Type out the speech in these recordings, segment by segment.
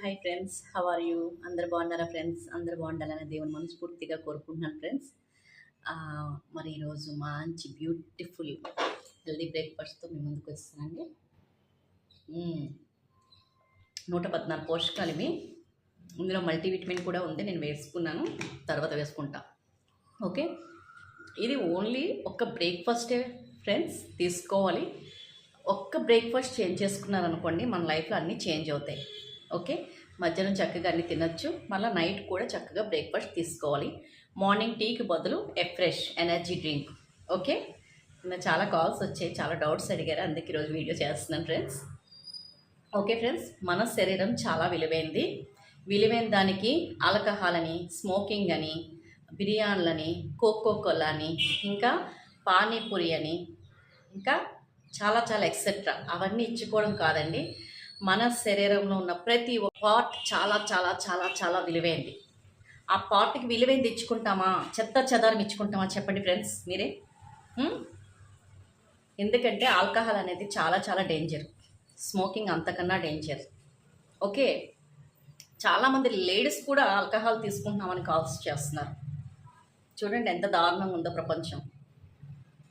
Hi friends how are you అందరు బాగున్నారా friends? అందరు బాగుండాలని దేవుని మనస్ఫూర్తిగా కోరుకుంటున్నాను ఫ్రెండ్స్. మరి ఈరోజు మంచి బ్యూటిఫుల్ హెల్దీ బ్రేక్ఫాస్ట్తో మీ ముందుకు వస్తానండి నూట పద్నాలుగు పోషకాలు ఇవి. ఇందులో మల్టీవిటమిన్ కూడా ఉంది నేను వేసుకున్నాను. తర్వాత వేసుకుంటా. ఓకే? ఇది ఓన్లీ ఒక్క బ్రేక్ఫాస్టే ఫ్రెండ్స్ తీసుకోవాలి. ఒక్క బ్రేక్ఫాస్ట్ చేంజ్ చేసుకున్నారనుకోండి మన లైఫ్లో అన్నీ చేంజ్ అవుతాయి. ఓకే? మధ్యాహ్నం చక్కగా అన్ని తినొచ్చు. మళ్ళీ నైట్ కూడా చక్కగా బ్రేక్ఫాస్ట్ తీసుకోవాలి. మార్నింగ్ టీకి బదులు a fresh energy drink. Okay? చాలా కాల్స్ వచ్చాయి. చాలా డౌట్స్ అడిగారు. అందుకే ఈరోజు వీడియో చేస్తున్నాను ఫ్రెండ్స్. Okay friends? మన శరీరం చాలా విలువైంది. విలువైన దానికి ఆల్కహాల్ అని స్మోకింగ్ అని బిర్యానీలని కోకో కోలా అని ఇంకా పానీపూరి అని ఇంకా చాలా చాలా ఎక్సెట్రా అవన్నీ ఇచ్చుకోవడం కాదండి. మన శరీరంలో ఉన్న ప్రతి పార్ట్ చాలా చాలా చాలా చాలా విలువైంది. ఆ పార్ట్కి విలువైంది ఇచ్చుకుంటామా? చెత్త చెదారం ఇచ్చుకుంటామా చెప్పండి ఫ్రెండ్స్ మీరే? ఎందుకంటే ఆల్కహాల్ అనేది చాలా చాలా డేంజర్ స్మోకింగ్ అంతకన్నా డేంజర్ ఓకే? చాలామంది లేడీస్ కూడా ఆల్కహాల్ తీసుకుంటున్నామని కాల్స్ చేస్తున్నారు. చూడండి ఎంత దారుణంగా ఉందో ప్రపంచం.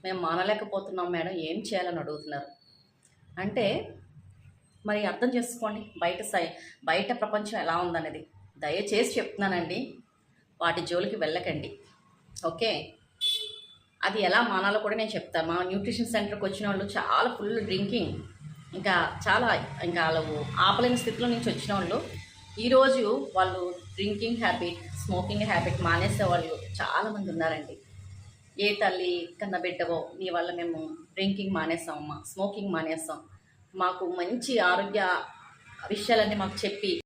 మేము మానలేకపోతున్నాం మేడం ఏం చేయాలని అడుగుతున్నారు? అంటే మరి అర్థం చేసుకోండి. బయట సై బయట ప్రపంచం ఎలా ఉందనేది. దయచేసి చెప్తున్నానండి. వాటి జోలికి వెళ్ళకండి. ఓకే? అది ఎలా మానాలో కూడా నేను చెప్తాను మా న్యూట్రిషన్ సెంటర్కి వచ్చిన వాళ్ళు చాలా ఫుల్ డ్రింకింగ్. ఇంకా చాలా ఇంకా వాళ్ళు ఆపలేని స్థితిలో నుంచి వచ్చిన వాళ్ళు ఈరోజు వాళ్ళు డ్రింకింగ్ హ్యాబిట్ స్మోకింగ్ హ్యాబిట్ మానేసే వాళ్ళు చాలామంది ఉన్నారండి. ఏ తల్లి కన్న బిడ్డవో నీ వల్ల మేము డ్రింకింగ్ మానేసామమ్మా స్మోకింగ్ మానేసాం. మాకు మంచి ఆరోగ్య విషయాలన్నీ మాకు చెప్పి